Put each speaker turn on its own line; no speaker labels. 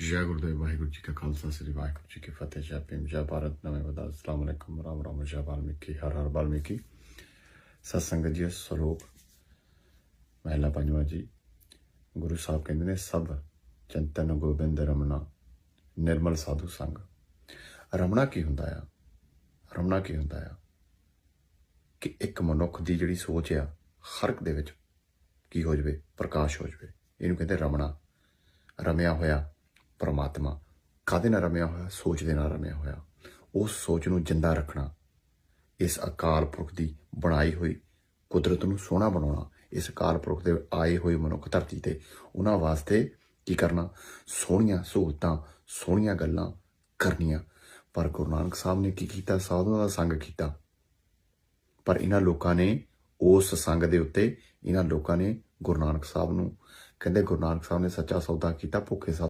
ਜੈ ਗੁਰਦੇਵ ਵਾਹਿਗੁਰੂ ਜੀ ਕਾ ਖਾਲਸਾ ਸ੍ਰੀ ਵਾਹਿਗੁਰੂ ਜੀ ਕੀ ਫਤਿਹ ਜੈ ਭੀਮ ਜੈ ਭਾਰਤ ਨਵੇਂ ਵਦਾ ਅਸਲਾਮ ਅਲੈਕੁਮ ਰਾਮ ਰਾਮ ਜੈ ਬਾਲਮੀਕੀ ਹਰ ਹਰ ਵਾਲਮੀਕੀ ਸਤਸੰਗ ਜੀ ਸਲੋਕ ਮਹਿਲਾ ਪੰਜਵਾਂ ਜੀ ਗੁਰੂ ਸਾਹਿਬ ਕਹਿੰਦੇ ਨੇ ਸਭ ਚੰਤਨ ਗੋਬਿੰਦ ਰਮਣਾ ਨਿਰਮਲ ਸਾਧੂ ਸੰਗ ਰਮਣਾ ਕੀ ਹੁੰਦਾ ਆ ਰਮਣਾ ਕੀ ਹੁੰਦਾ ਆ ਕਿ ਇੱਕ ਮਨੁੱਖ ਦੀ ਜਿਹੜੀ ਸੋਚ ਆ ਹਰਕ ਦੇ ਵਿੱਚ ਕੀ ਹੋ ਜਵੇ ਪ੍ਰਕਾਸ਼ ਹੋ ਜਵੇ ਇਹਨੂੰ ਕਹਿੰਦੇ ਰਮਣਾ ਰਮਿਆ ਹੋਇਆ ਪਰਮਾਤਮਾ ਕਾਦੇ ਨਾਲ ਰਮਿਆ ਹੋਇਆ? ਸੋਚ ਦੇ ਨਾਲ ਰਮਿਆ ਹੋਇਆ। ਉਸ ਸੋਚ ਨੂੰ ਜਿੰਦਾ ਰੱਖਣਾ, ਇਸ ਅਕਾਲ ਪੁਰਖ ਦੀ ਬਣਾਈ ਹੋਈ ਕੁਦਰਤ ਨੂੰ ਸੋਹਣਾ ਬਣਾਉਣਾ, ਇਸ ਅਕਾਲ ਪੁਰਖ ਦੇ ਆਏ ਹੋਏ ਮਨੁੱਖ ਧਰਤੀ ਤੇ, ਉਹਨਾਂ ਵਾਸਤੇ ਕੀ ਕਰਨਾ? ਸੋਹਣੀਆਂ ਸਹੂਲਤਾਂ, ਸੋਹਣੀਆਂ ਗੱਲਾਂ ਕਰਨੀਆਂ। ਪਰ ਗੁਰੂ ਨਾਨਕ ਸਾਹਿਬ ਨੇ ਕੀ ਕੀਤਾ? ਸਾਧੂਆਂ ਦਾ ਸੰਗ ਕੀਤਾ। ਪਰ ਇਹਨਾਂ ਲੋਕਾਂ ਨੇ ਉਸ ਸੰਗ ਦੇ ਉੱਤੇ, ਇਹਨਾਂ ਲੋਕਾਂ ਨੇ ਗੁਰੂ ਨਾਨਕ ਸਾਹਿਬ ਨੂੰ, ਕਹਿੰਦੇ ਗੁਰੂ ਨਾਨਕ ਸਾਹਿਬ ਨੇ ਸੱਚਾ ਸੌਦਾ ਕੀਤਾ, ਭੁੱਖੇ ਸਾਹਿਬ